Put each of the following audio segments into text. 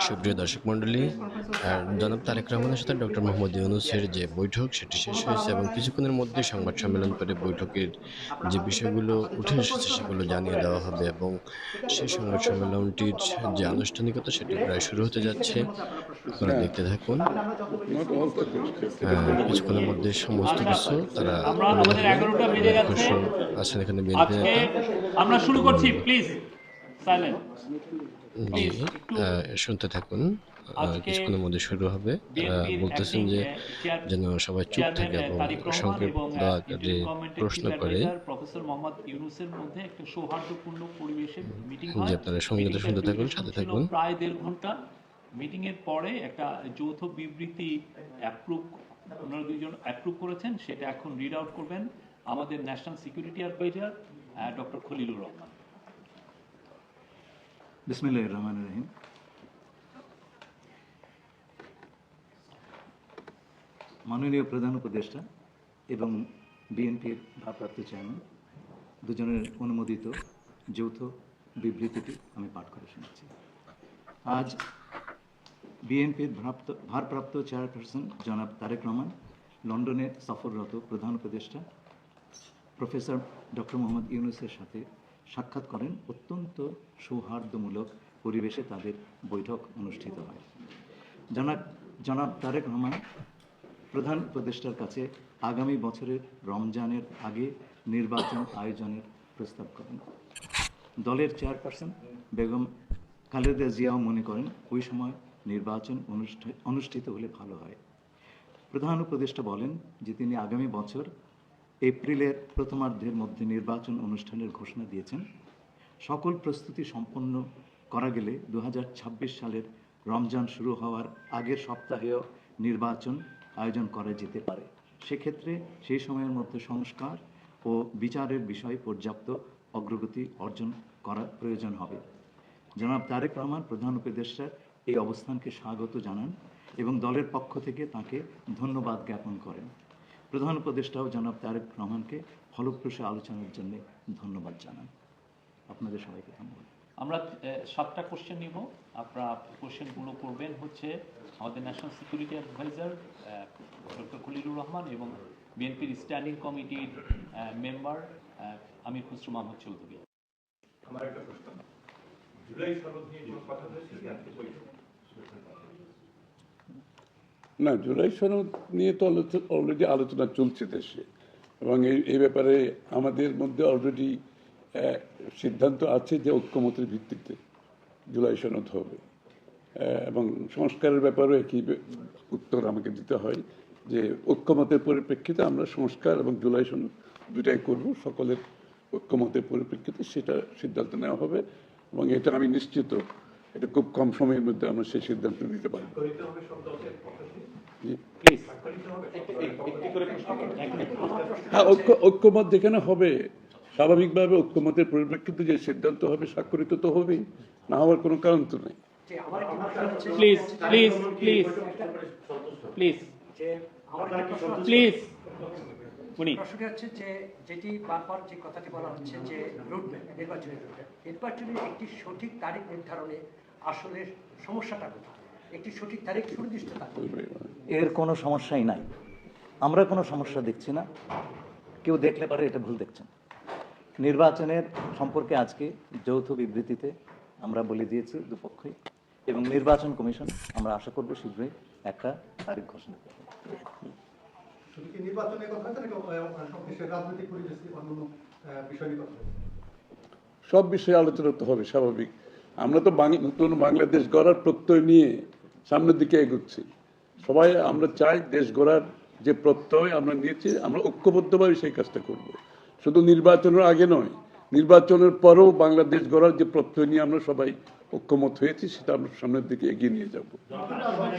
সুপ্রিয় দর্শক মণ্ডলী জনাব তারেক রহমানের সাথে ডক্টর মোহাম্মদ ইউনুসের যে বৈঠক সেটি শেষ হয়েছে এবং কিছুক্ষণের মধ্যে সংবাদ সম্মেলন করে বৈঠকের যে বিষয়গুলো উঠে এসেছে সেগুলো জানিয়ে দেওয়া হবে এবং সেই সংবাদ সম্মেলনটির যে আনুষ্ঠানিকতা সেটি প্রায় শুরু হতে যাচ্ছে। আপনারা দেখতে থাকুন। কিছুক্ষণের মধ্যে সমস্ত কিছু তারা আছেন এখানে আমরা শুরু করছি প্লিজ সাইলেন্ট জি শুনতে থাকুন। কিছুক্ষণের মধ্যে শুরু হবে। বলতেছেন যে যেন সবাই চুপ থাকে এবং সংক্ষিপ্ত আকারে প্রশ্ন করে হয়। আপনারা সংগীত শুনতে থাকুন, সাথে থাকুন। প্রায় দেড় ঘণ্টা। মিটিং এর পরে একটা যৌথ বিবৃতি অ্যাপ্রুভ ওনারা দুইজন অ্যাপ্রুভ করেছেন। সেটা এখন রিড আউট করবেন। আমাদের national security adviser doctor Khalilur Rahman. বিসমিল্লাহির রহমানির রহিম। মাননীয় প্রধান উপদেষ্টা এবং বিএনপির ভারপ্রাপ্ত চেয়ারম্যান, দুজনের অনুমোদিত যৌথ বিবৃতিটি আমি পাঠ করে শুনেছি। আজ বিএনপির ভারপ্রাপ্ত চেয়ারপারসন জনাব তারেক রহমান লন্ডনে সফররত প্রধান উপদেষ্টা প্রফেসর ডক্টর মোহাম্মদ ইউনুসের সাথে সাক্ষাৎ করেন অত্যন্ত সৌহার্দ্যমূলক পরিবেশে তাদের বৈঠক অনুষ্ঠিত হয়। জনাব জনাব তারেক রহমান, প্রধান উপদেষ্টার কাছে আগামী বছরের রমজানের আগে নির্বাচন আয়োজনের প্রস্তাব করেন। দলের চেয়ারপারসন বেগম খালেদা জিয়াও মনে করেন, ওই সময় নির্বাচন অনুষ্ঠি- অনুষ্ঠিত হলে ভালো হয়। প্রধান উপদেষ্টা বলেন যে তিনি আগামী বছর এপ্রিলের প্রথমার্ধের মধ্যে নির্বাচন অনুষ্ঠানের ঘোষণা দিয়েছেন। সকল প্রস্তুতি সম্পন্ন করা গেলে দু হাজার ছাব্বিশ সালের রমজান শুরু হওয়ার আগের সপ্তাহেও নির্বাচন আয়োজন করা যেতে পারে। সেক্ষেত্রে সেই সময়ের মধ্যে সংস্কার ও বিচারের বিষয়ে পর্যাপ্ত অগ্রগতি অর্জন করা প্রয়োজন হবে। জনাব তারেক রহমান, প্রধান উপদেষ্টার এই অবস্থানকে স্বাগত জানান এবং দলের পক্ষ থেকে তাকে ধন্যবাদ জ্ঞাপন করেন। প্রধান উপদেষ্টাও জনাব তারেক রহমানকে ফলপ্রসূ আলোচনার জন্য ধন্যবাদ জানান। আপনাদের সবাইকে ধন্যবাদ। আমরা সাতটা কোশ্চেন নিব। আপনারা কোশ্চেনগুলো করবেন হচ্ছে আমাদের national security adviser doctor Khalilur Rahman এবং বিএনপির স্ট্যান্ডিং কমিটির মেম্বার আমির খুসরু মাহমুদ চৌধুরী। আমার একটা প্রশ্ন। জুলাই সনদ নিয়ে কোনো কথা হয়েছে কি? আজকে বৈঠক না, জুলাই সনদ নিয়ে তো অলরেডি আলোচনা চলছে দেশে। এবং এই ব্যাপারে আমাদের মধ্যে অলরেডি সিদ্ধান্ত আছে যে ঐক্যমতের ভিত্তিতে জুলাই সনদ হবে। এবং সংস্কারের ব্যাপারেও একই উত্তর আমাকে দিতে হয় যে ঐক্যমতের পরিপ্রেক্ষিতে আমরা সংস্কার এবং জুলাই সনদ দুটাই করব, সকলের ঐক্যমতের পরিপ্রেক্ষিতে সেটা সিদ্ধান্ত নেওয়া হবে। এবং এটা আমি নিশ্চিত এটা খুব কম সময়ের মধ্যে আমরা সেই সিদ্ধান্ত নিতে করুন। হ্যাঁ ঐক্য ঐক্যমত যেখানে হবে স্বাভাবিকভাবে ঐক্যমতের পরিপ্রেক্ষিতে যে সিদ্ধান্ত হবে স্বাক্ষরিত তো হবেই না হওয়ার কোনো কারণ তো নেই প্লিজ প্লিজ প্লিজ প্লিজ যে আমার একটা প্রশ্ন আছে। প্লিজ উনি প্রশ্নটি হচ্ছে যে যেটি বারবার যে কথাটি বলা হচ্ছে যে রুটম্যাপ নির্বাচনী রুটম্যাপ নির্বাচনের একটি সঠিক তারিখ নির্ধারণে আসলে সমস্যাটা কোথায়? একটি সঠিক তারিখ সুনির্দিষ্ট এর কোনো সমস্যাই নাই। আমরা কোনো সমস্যা দেখছি না। কেউ দেখলে পারে এটা ভুল দেখছেন। নির্বাচনের সম্পর্কে আজকে যৌথ বিবৃতিতে আমরা বলে দিয়েছি দুপক্ষই। এবং নির্বাচন কমিশন আমরা আশা করব শীঘ্রই একটা তারিখ ঘোষণা করবে? সব বিষয়ে আলোচনা তো হবে স্বাভাবিক। আমরা তো নতুন বাংলাদেশ গড়ার প্রত্যয় নিয়ে সামনের দিকে এগোচ্ছি। সবাই আমরা চাই দেশ গড়ার যে প্রত্যয় আমরা নিয়েছি আমরা ঐক্যবদ্ধভাবে সেই কাজটা করব। শুধু নির্বাচনের আগে নয় নির্বাচনের পরেও বাংলাদেশ গড়ার যে প্রত্যয় নিয়ে আমরা সবাই ঐক্যমত হয়েছি সেটা আমরা সামনের দিকে এগিয়ে নিয়ে যাব।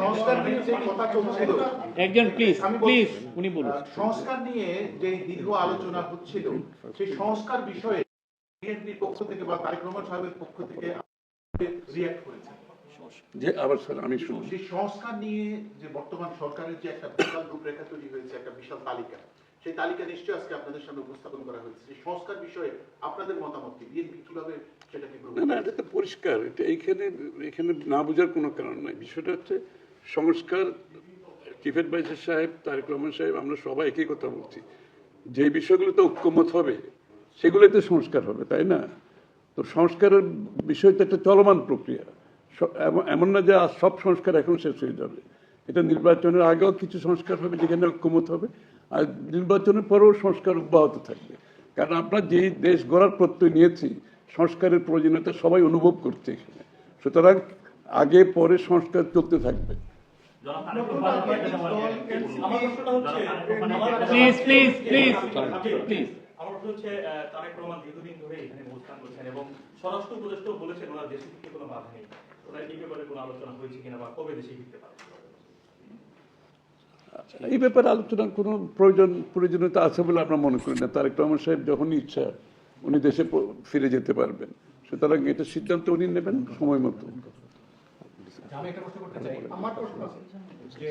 সংস্কার নিয়ে যে কথা চলছিল একজন প্লিজ প্লিজ উনি বলুন। সংস্কার নিয়ে যে দীর্ঘ আলোচনা হচ্ছিল সেই সংস্কার বিষয়ে বিএনপির পক্ষ থেকে বা রহমান সাহেবের পক্ষ থেকে করেছে যে আবার স্যার আমি শুনি। সেই সংস্কার নিয়ে যে বর্তমান সরকারের যে একটা বিশাল রূপরেখা তৈরি হয়েছে একটা বিশাল তালিকা সেই তালিকা নিশ্চয়ই আজকে আপনাদের সামনে উপস্থাপন করা হয়েছে। সেই সংস্কার বিষয়ে আপনাদের মতামত কি? বিএনপি কীভাবে সেটাকে না না এটা তো পরিষ্কার। এটা এইখানে এখানে না বোঝার কোনো কারণ নাই। বিষয়টা হচ্ছে সংস্কার চিফ অ্যাডভাইজার সাহেব তারেক রহমান সাহেব আমরা সবাই একই কথা বলছি। যে বিষয়গুলোতে ঐক্যমত হবে সেগুলোতে সংস্কার হবে তাই না? তো সংস্কারের বিষয়টা একটা চলমান প্রক্রিয়া। এমন- এমন না যে আজ সব সংস্কার এখন শেষ হয়ে যাবে। এটা নির্বাচনের আগেও কিছু সংস্কার হবে যেখানে ঐক্যমত হবে। আর নির্বাচনের পরেও সংস্কার অব্যাহত থাকবে। কারণ আমরা যে দেশ গড়ার প্রত্যয় নিয়েছি সংস্কারের প্রয়োজনীয়তা সবাই অনুভব করছে এখানে। সুতরাং আগে পরে সংস্কার চলতে থাকবে। প্লিজ প্লিজ প্লিজ প্লিজ আমার প্রশ্ন হচ্ছে তারেক রহমান দীর্ঘদিন ধরে এখানে অবস্থান করছেন এবং স্বরাষ্ট্র উপদেষ্টাও বলেছেন ওনার দেশে ফিরতে কোনো বাধা নেই। ওনার এই ব্যাপারে কোনো আলোচনা হয়েছে কিনা বা কবে দেশে ফিরতে পারে এই ব্যাপারে আলোচনার কোনো প্রয়োজন প্রয়োজনীয়তা আছে বলে আমরা মনে করি না। তারেক রহমান সাহেব যখনই ইচ্ছা উনি দেশে ফিরে যেতে পারবেন। সুতরাং এটা সিদ্ধান্ত উনি নেবেন সময় মতো। আমি একটা প্রশ্ন করতে চাই। আমার প্রশ্ন আছে যে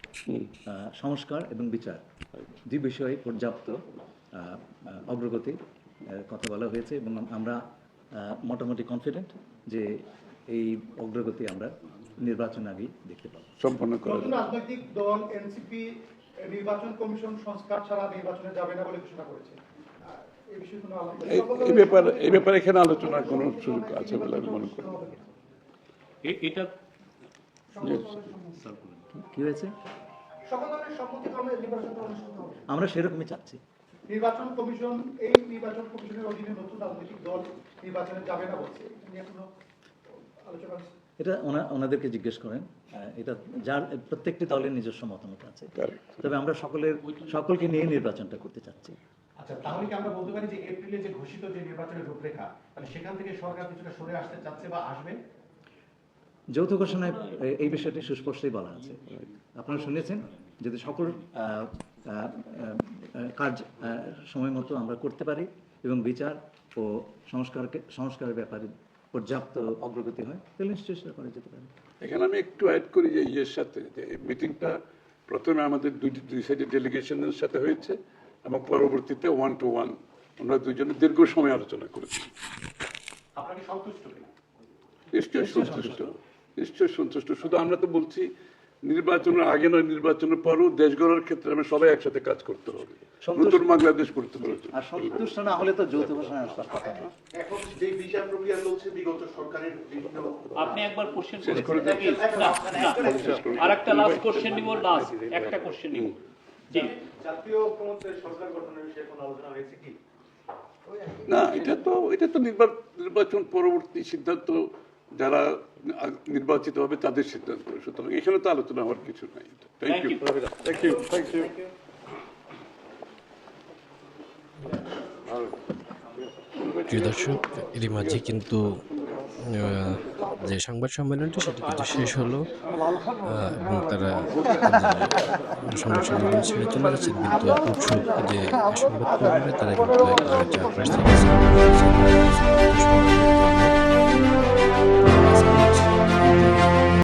সংস্কার এবং বিচার দুই বিষয়ে পর্যাপ্ত অগ্রগতি কথা বলা হয়েছে এবং আমরা মোটামুটি কনফিডেন্ট যে এই অগ্রগতি আমরা নির্বাচন আগেই দেখতে পাবো। সম্পন্ন। রাজনৈতিক দল এনসিপি নির্বাচন কমিশন সংস্কার ছাড়া নির্বাচনে যাবে না বলে ঘোষণা করেছে। এই বিষয়ে কোনো আলাপ এই- এই ব্যাপারে এই ব্যাপারে এখানে আলোচনার কোনো সুযোগ আছে বলে আমি মনে করি। এটা কি হয়েছে? আমরা সেরকমই চাচ্ছি। নির্বাচন কমিশন এই নির্বাচন কমিশনের অধীনে নতুন রাজনৈতিক দল নির্বাচনে যাবে না বলছে। এটা আলোচনা এটা ওনাদেরকে জিজ্ঞেস করেন। এটা যার প্রত্যেকটি দলের নিজস্ব মতামত আছে। তবে আমরা সকলের সকলকে নিয়ে নির্বাচনটা করতে চাচ্ছি। আচ্ছা তাহলে কি আমরা বলতে পারি যে এপ্রিলে যে ঘোষিত যে নির্বাচনের রূপরেখা তাহলে সেখান থেকে সরকার কিছুটা সরে আসতে চাচ্ছে বা আসবে? যৌথ ঘোষণায় এই বিষয়টি সুস্পষ্টই বলা আছে। আপনারা শুনেছেন? যদি সকল কাজ সময় মতো আমরা করতে পারি এবং বিচার ও সংস্কারকে সংস্কারের ব্যাপারে পর্যাপ্ত অগ্রগতি হয় তাহলে নিশ্চয়ই সেটা করা যেতে পারে। এখানে আমি একটু অ্যাড করি যে ইয়ের সাথে যে মিটিংটা প্রথমে আমাদের দুই দুই সাইডের ডেলিগেশনের সাথে হয়েছে এবং পরবর্তীতে ওয়ান টু ওয়ান আমরা দুজনে দীর্ঘ সময় আলোচনা করেছি। আপনাকে সন্তুষ্ট কিনা? নিশ্চয়ই সন্তুষ্ট নিশ্চয়ই সন্তুষ্ট। শুধু আমরা তো বলছি নির্বাচনের আগে নয় নির্বাচনের পরও দেশ গড়ার ক্ষেত্রে আমরা সবাই একসাথে কাজ করতে হবে। নতুন বাংলাদেশ করতে হবে। আর সন্তুষ্ট না হলে তো যৌথ ঘোষণায় আসার কথা না এখন যে বিচার প্রক্রিয়া চলছে বিগত সরকারের বিভিন্ন আপনি একবার কোশ্চেন শেষ করে দিন। আর একটা লাস্ট কোশ্চেন নিব লাস্ট একটা কোশ্চেন নিব। জি। জাতীয় ঐক্যমত্যের সরকার গঠনের বিষয়ে কোনো আলোচনা হয়েছে কি? না এটা তো এটা তো নির্বা- নির্বাচন পরবর্তী সিদ্ধান্ত যারা নির্বাচিত হবে তাদের সিদ্ধান্ত সুতরাং এখানে তো আলোচনা হওয়ার কিছু নাই। Thank you. Thank you thank you প্রিয় দর্শক এরই মাঝে কিন্তু যে সংবাদ সম্মেলনটি সেটি কিন্তু শেষ হলো এবং তারা সংবাদ সম্মেলন ছেড়ে চলে যাচ্ছেন কিন্তু উৎসুক যে সংবাদ কর্মীরা তারা কিন্তু একেবারে চারপাশ থেকে